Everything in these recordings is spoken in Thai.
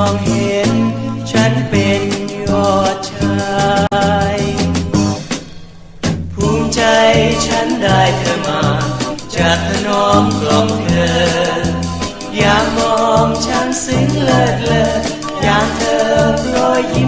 องเห็น ฉันเป็นยอดชาย ภูมิใจฉันได้เธอมา จากถนอมกล่อมเธอ อย่ามองฉันสิ้นเลิศเลอย่ามเธอรอยยิ้ม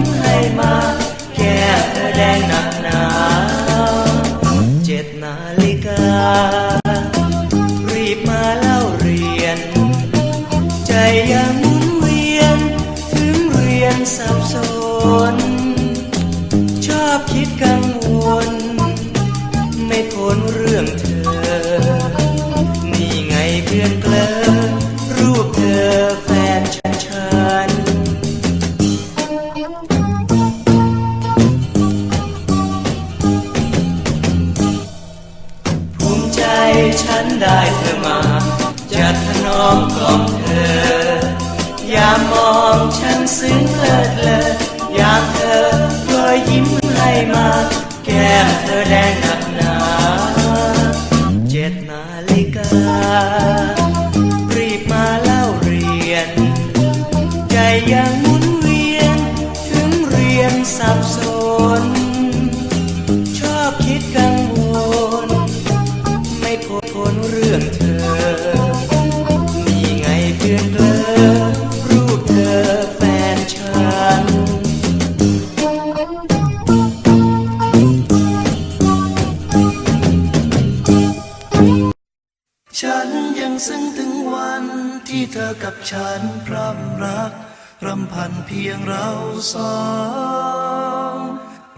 พียงเราสอง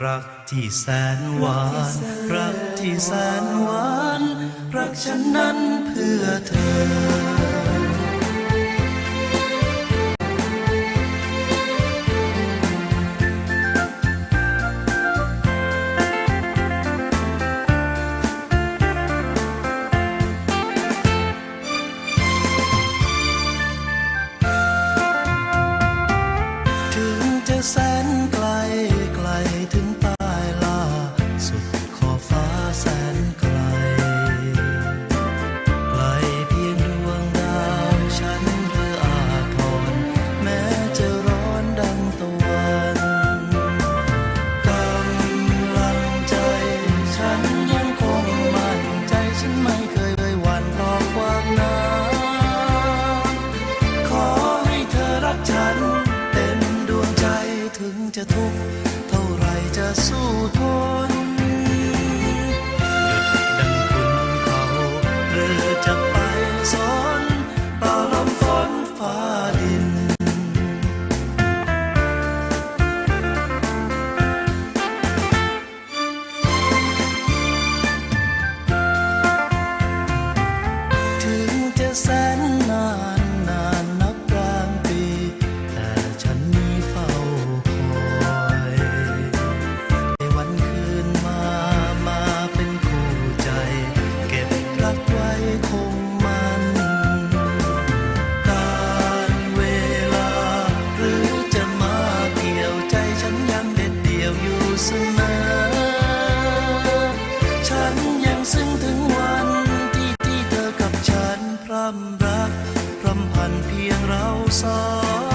รักที่แสนหวาน รักที่แสนหวาน รักฉันนั้นเพื่อเธอ รำพันเพียงเราสอง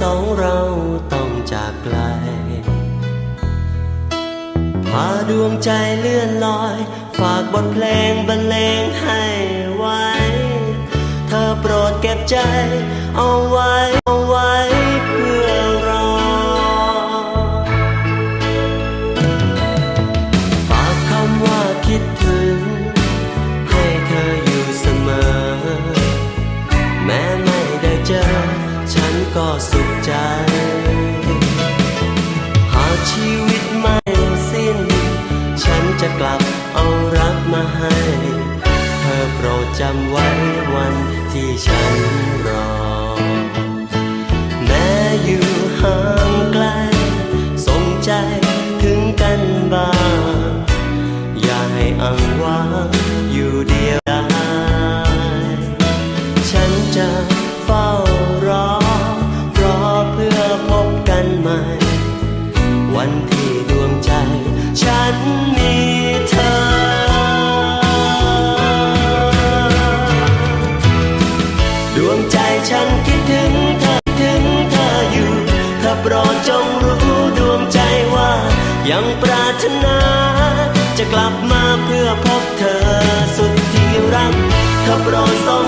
สองเราต้องจากไกล พาดวงใจเลื่อนลอย ฝากบทเพลงบรรเลงให้ไว้ เธอโปรดเก็บใจเอาไว้ ยังปรารถนา จะกลับมาเพื่อพบเธอสุดที่รักถ้าปรอสอง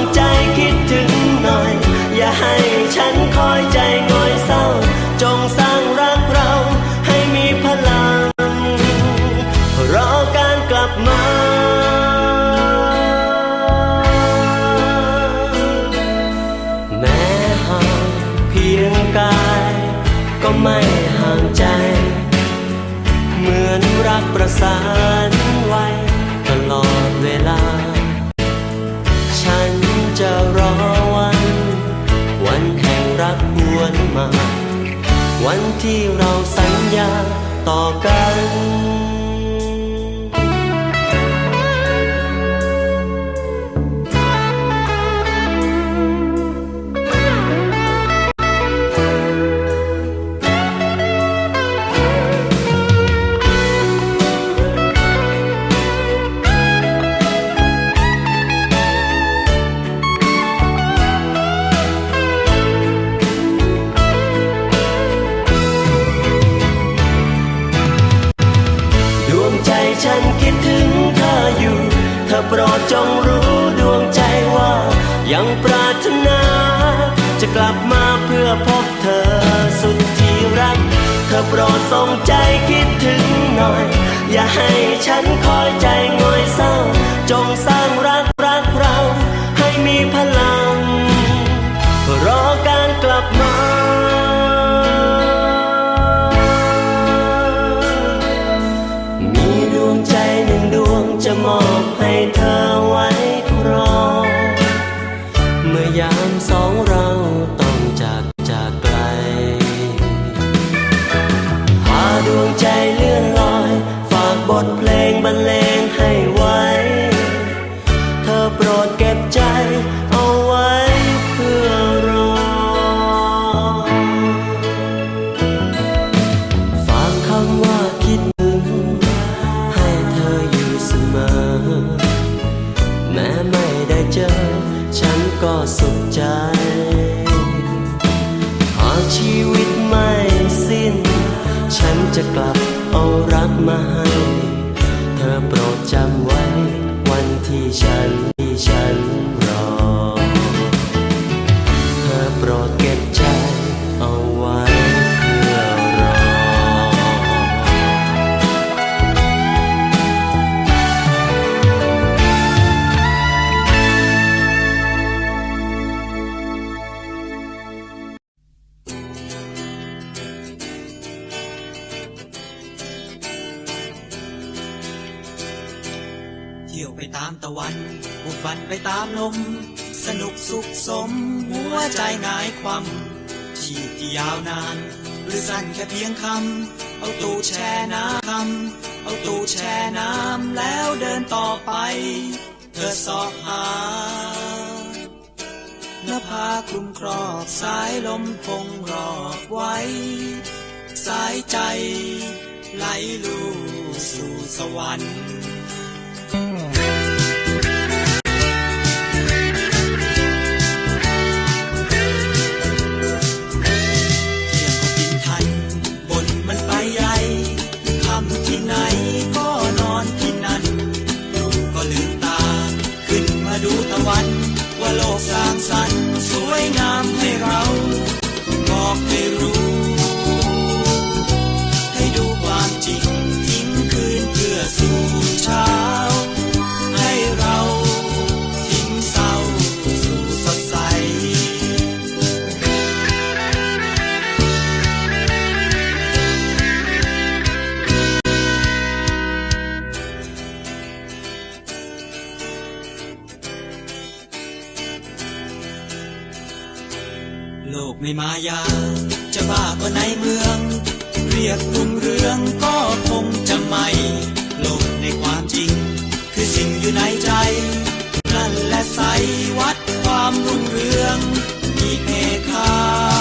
วันมา วันที่เราสัญญาต่อกัน อโปรดส่งใจคิดถึงหน่อย อย่าให้ฉันคอยใจงอยเศร้า จงสร้าง ตามตะวันบุกบันไปตามลม สนุกสุขสม หัวใจหงายความชีพที่ยาวนาน หรือสั้นแค่เพียงคำ เอาตู้แช่น้ำคำ เอาตู้แช่น้ำแล้วเดินต่อไป เธอสอบหานภาคลุมครอบสายลมคงรอบไว้ สายใจไหลลูสู่สวรรค์ ยกรุ่งเรืองก็คงจะไม่หลงในความจริง คือสิ่งอยู่ในใจนั่นแหละใสวัดความรุ่งเรืองมีเพคา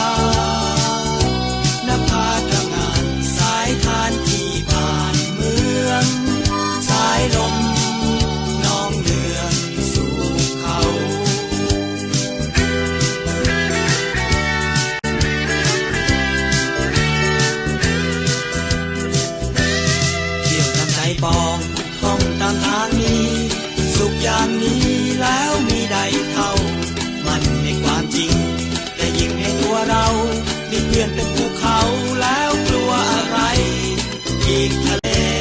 อี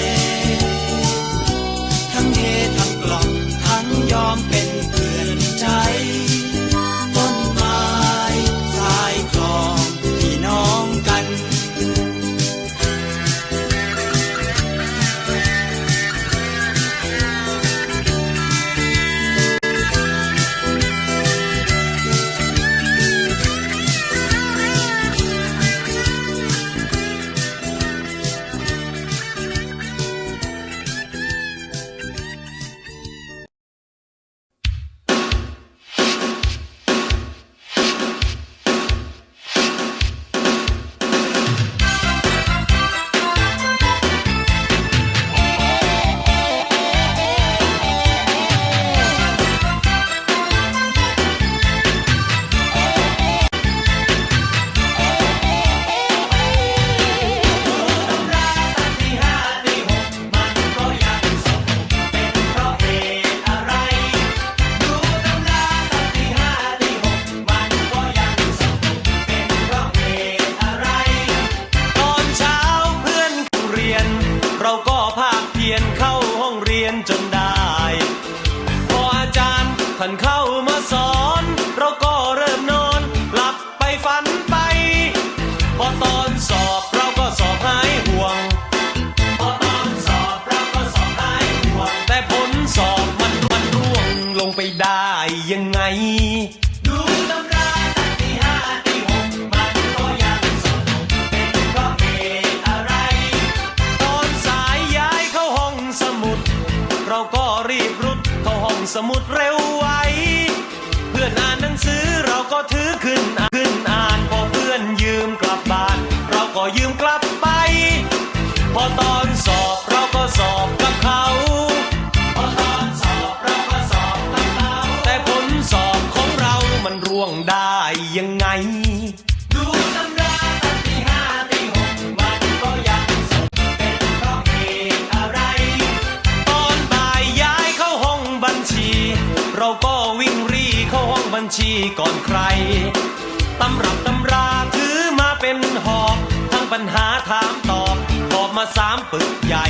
พอตอนสอบเราก็สอบกับเขา พอตอนสอบเราก็สอบกับเขา แต่ผลสอบของเรามันร่วงได้ยังไง ดูตำราตั้งที่ห้าที่หกมันก็ยังสอบเป็นเพราะเหตุอะไร ตอนบ่ายย้ายเข้าห้องบัญชี เราก็วิ่งรีเข้าห้องบัญชีก่อนใครตำรับตำราถือมาเป็นหอบทั้งปัญหาถามตอบ มาสามปึกใหญ่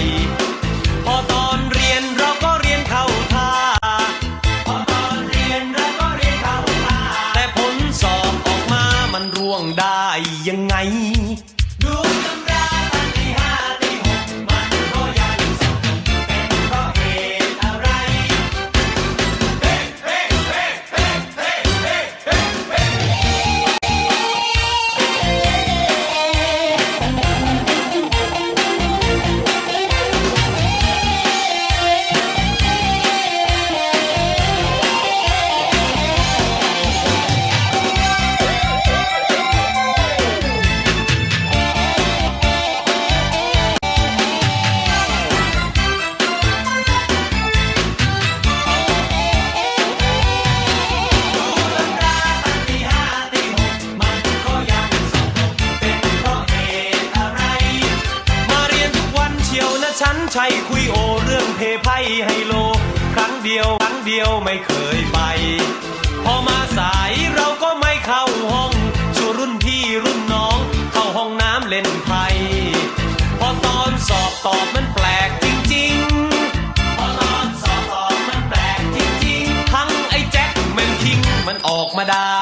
ออกมาได้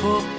ไ